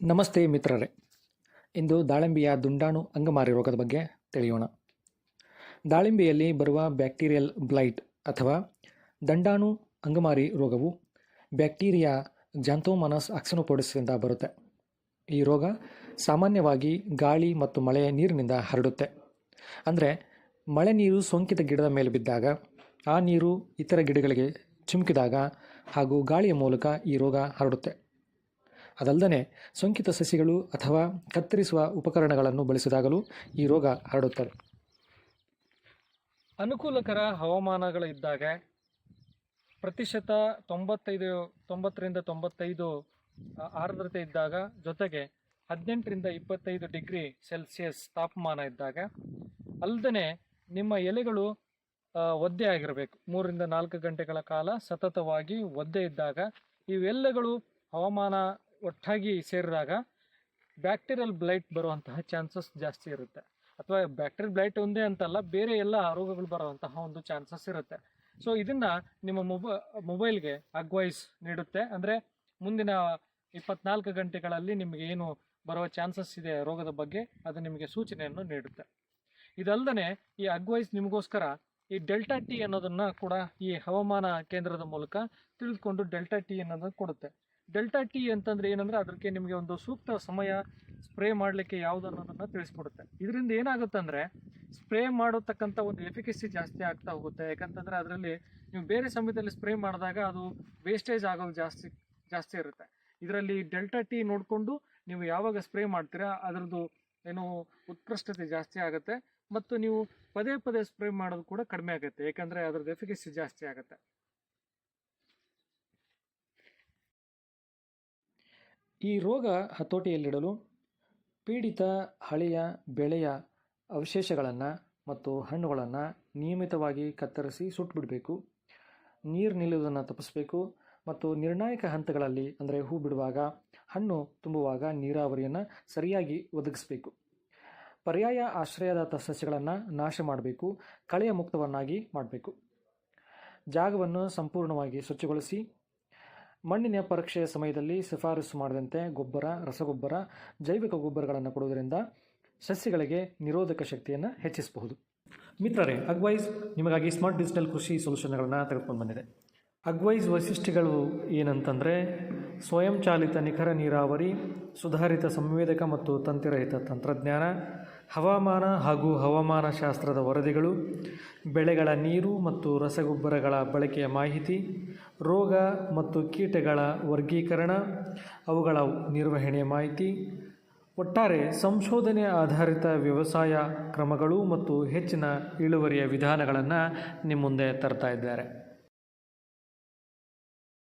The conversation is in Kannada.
ನಮಸ್ತೆ ಮಿತ್ರರೇ. ಇಂದು ದಾಳಿಂಬೆಯ ದುಂಡಾಣು ಅಂಗಮಾರಿ ರೋಗದ ಬಗ್ಗೆ ತಿಳಿಯೋಣ. ದಾಳಿಂಬೆಯಲ್ಲಿ ಬರುವ ಬ್ಯಾಕ್ಟೀರಿಯಲ್ ಬ್ಲೈಟ್ ಅಥವಾ ದಂಡಾಣು ಅಂಗಮಾರಿ ರೋಗವು ಬ್ಯಾಕ್ಟೀರಿಯಾ ಜಾಂಥೋಮನಸ್ ಆಕ್ಸಿನೋಪೊಡಿಸ್ನಿಂದ ಬರುತ್ತೆ. ಈ ರೋಗ ಸಾಮಾನ್ಯವಾಗಿ ಗಾಳಿ ಮತ್ತು ಮಳೆಯ ನೀರಿನಿಂದ ಹರಡುತ್ತೆ. ಅಂದರೆ ಮಳೆ ನೀರು ಸೋಂಕಿತ ಗಿಡದ ಮೇಲೆ ಬಿದ್ದಾಗ, ಆ ನೀರು ಇತರ ಗಿಡಗಳಿಗೆ ಚುಮುಕಿದಾಗ ಹಾಗೂ ಗಾಳಿಯ ಮೂಲಕ ಈ ರೋಗ ಹರಡುತ್ತೆ. ಅದಲ್ಲದೆ ಸೋಂಕಿತ ಸಸಿಗಳು ಅಥವಾ ಕತ್ತರಿಸುವ ಉಪಕರಣಗಳನ್ನು ಬಳಸಿದಾಗಲೂ ಈ ರೋಗ ಹರಡುತ್ತದೆ. ಅನುಕೂಲಕರ ಹವಾಮಾನಗಳಿದ್ದಾಗ ಪ್ರತಿಶತ ತೊಂಬತ್ತೈದು, ತೊಂಬತ್ತರಿಂದ ತೊಂಬತ್ತೈದು ಆರ್ದ್ರತೆ ಇದ್ದಾಗ ಜೊತೆಗೆ ಹದಿನೆಂಟರಿಂದ ಇಪ್ಪತ್ತೈದು ಡಿಗ್ರಿ ಸೆಲ್ಸಿಯಸ್ ತಾಪಮಾನ ಇದ್ದಾಗ ಅಲ್ಲದೆ ನಿಮ್ಮ ಎಲೆಗಳು ಒದ್ದೆ ಆಗಿರಬೇಕು. ಮೂರರಿಂದ ನಾಲ್ಕು ಗಂಟೆಗಳ ಕಾಲ ಸತತವಾಗಿ ಒದ್ದೆ ಇದ್ದಾಗ ಇವೆಲ್ಲಗಳು ಹವಾಮಾನ ಒಟ್ಟಾಗಿ ಸೇರಿದಾಗ ಬ್ಯಾಕ್ಟೀರಿಯಲ್ ಬ್ಲೈಟ್ ಬರುವಂತಹ ಚಾನ್ಸಸ್ ಜಾಸ್ತಿ ಇರುತ್ತೆ. ಅಥವಾ ಬ್ಯಾಕ್ಟೀರಿಯಲ್ ಬ್ಲೈಟ್ ಒಂದೇ ಅಂತಲ್ಲ, ಬೇರೆ ಎಲ್ಲ ರೋಗಗಳು ಬರುವಂತಹ ಒಂದು ಚಾನ್ಸಸ್ ಇರುತ್ತೆ. ಸೊ ಇದನ್ನ ನಿಮ್ಮ ಮೊಬ, ಮೊಬೈಲ್ಗೆ ಅಗ್ವೈಸ್ ನೀಡುತ್ತೆ. ಅಂದರೆ ಮುಂದಿನ ಇಪ್ಪತ್ನಾಲ್ಕು ಗಂಟೆಗಳಲ್ಲಿ ನಿಮಗೆ ಏನು ಬರುವ ಚಾನ್ಸಸ್ ಇದೆ ರೋಗದ ಬಗ್ಗೆ, ಅದು ನಿಮಗೆ ಸೂಚನೆಯನ್ನು ನೀಡುತ್ತೆ. ಇದಲ್ಲದೆ ಈ ಅಗ್ವೈಸ್ ನಿಮಗೋಸ್ಕರ ಈ ಡೆಲ್ಟಾ ಟಿ ಅನ್ನೋದನ್ನ ಕೂಡ ಈ ಹವಾಮಾನ ಕೇಂದ್ರದ ಮೂಲಕ ತಿಳಿದುಕೊಂಡು ಡೆಲ್ಟಾ ಟಿ ಅನ್ನೋದನ್ನ ಕೊಡುತ್ತೆ. ಡೆಲ್ಟಾ ಟಿ ಅಂತಂದ್ರೆ ಏನಂದ್ರೆ ಅದಕ್ಕೆ ನಿಮಗೆ ಒಂದು ಸೂಕ್ತ ಸಮಯ ಸ್ಪ್ರೇ ಮಾಡಲಿಕ್ಕೆ ಯಾವುದು ಅನ್ನೋದನ್ನ ತಿಳಿಸ್ಕೊಡುತ್ತೆ. ಇದರಿಂದ ಏನಾಗುತ್ತೆ ಅಂದ್ರೆ ಸ್ಪ್ರೇ ಮಾಡತಕ್ಕಂಥ ಒಂದು ಎಫಿಕಸಿ ಜಾಸ್ತಿ ಆಗ್ತಾ ಹೋಗುತ್ತೆ. ಯಾಕಂತಂದ್ರೆ ಅದರಲ್ಲಿ ನೀವು ಬೇರೆ ಸಮಯದಲ್ಲಿ ಸ್ಪ್ರೇ ಮಾಡಿದಾಗ ಅದು ವೇಸ್ಟೇಜ್ ಆಗೋದು ಜಾಸ್ತಿ ಜಾಸ್ತಿ ಇರುತ್ತೆ. ಇದರಲ್ಲಿ ಡೆಲ್ಟಾ ಟಿ ನೋಡಿಕೊಂಡು ನೀವು ಯಾವಾಗ ಸ್ಪ್ರೇ ಮಾಡ್ತೀರಾ, ಅದರದ್ದು ಏನು ಉತ್ಕೃಷ್ಟತೆ ಜಾಸ್ತಿ ಆಗುತ್ತೆ. ಮತ್ತು ನೀವು ಪದೇ ಪದೇ ಸ್ಪ್ರೇ ಮಾಡೋದು ಕೂಡ ಕಡಿಮೆ ಆಗುತ್ತೆ. ಯಾಕಂದ್ರೆ ಅದರದ್ದು ಎಫಿಕಸಿ ಜಾಸ್ತಿ ಆಗುತ್ತೆ. ಈ ರೋಗ ಹತೋಟಿಯಲ್ಲಿಡಲು ಪೀಡಿತ ಹಳೆಯ, ಬೆಳೆಯ ಅವಶೇಷಗಳನ್ನು ಮತ್ತು ಹಣ್ಣುಗಳನ್ನು ನಿಯಮಿತವಾಗಿ ಕತ್ತರಿಸಿ ಸುಟ್ಟುಬಿಡಬೇಕು ನೀರು ನಿಲ್ಲುವುದನ್ನು ತಪ್ಪಿಸಬೇಕು ಮತ್ತು ನಿರ್ಣಾಯಕ ಹಂತಗಳಲ್ಲಿ, ಅಂದರೆ ಹೂ ಬಿಡುವಾಗ, ಹಣ್ಣು ತುಂಬುವಾಗ ನೀರಾವರಿಯನ್ನು ಸರಿಯಾಗಿ ಒದಗಿಸಬೇಕು. ಪರ್ಯಾಯ ಆಶ್ರಯದಾತ ಸಸ್ಯಗಳನ್ನು ನಾಶ ಮಾಡಬೇಕು, ಕಳೆಯ ಮುಕ್ತವನ್ನಾಗಿ ಮಾಡಬೇಕು. ಜಾಗವನ್ನು ಸಂಪೂರ್ಣವಾಗಿ ಸ್ವಚ್ಛಗೊಳಿಸಿ ಮಣ್ಣಿನ ಪರೀಕ್ಷೆಯ ಸಮಯದಲ್ಲಿ ಶಿಫಾರಸು ಮಾಡಿದಂತೆ ಗೊಬ್ಬರ, ರಸಗೊಬ್ಬರ, ಜೈವಿಕ ಗೊಬ್ಬರಗಳನ್ನು ಕೊಡುವುದರಿಂದ ಸಸ್ಯಗಳಿಗೆ ನಿರೋಧಕ ಶಕ್ತಿಯನ್ನು ಹೆಚ್ಚಿಸಬಹುದು. ಮಿತ್ರರೇ ಅಗ್ವೈಸ್ ನಿಮಗಾಗಿ ಸ್ಮಾರ್ಟ್ ಡಿಜಿಟಲ್ ಕೃಷಿ ಸೊಲ್ಯೂಷನ್ಗಳನ್ನು ತೆಗೆದುಕೊಂಡು ಬಂದಿದೆ. ಅಗ್ವೈಸ್ ವೈಶಿಷ್ಟ್ಯಗಳು ಏನಂತಂದರೆ, ಸ್ವಯಂಚಾಲಿತ ನಿಖರ ನೀರಾವರಿ, ಸುಧಾರಿತ ಸಂವೇದಕ ಮತ್ತು ತಂತಿರಹಿತ ತಂತ್ರಜ್ಞಾನ, ಹವಾಮಾನ ಹಾಗೂ ಹವಾಮಾನ ಶಾಸ್ತ್ರದ ವರದಿಗಳು, ಬೆಳೆಗಳ ನೀರು ಮತ್ತು ರಸಗೊಬ್ಬರಗಳ ಬಳಕೆಯ ಮಾಹಿತಿ ರೋಗ ಮತ್ತು ಕೀಟಗಳ ವರ್ಗೀಕರಣ, ಅವುಗಳ ನಿರ್ವಹಣೆ ಮಾಹಿತಿ, ಒಟ್ಟಾರೆ ಸಂಶೋಧನೆ ಆಧಾರಿತ ವ್ಯವಸಾಯ ಕ್ರಮಗಳು ಮತ್ತು ಹೆಚ್ಚಿನ ಇಳುವರಿಯ ವಿಧಾನಗಳನ್ನು ನಿಮ್ಮ ಮುಂದೆ ತರ್ತಾ ಇದ್ದಾರೆ.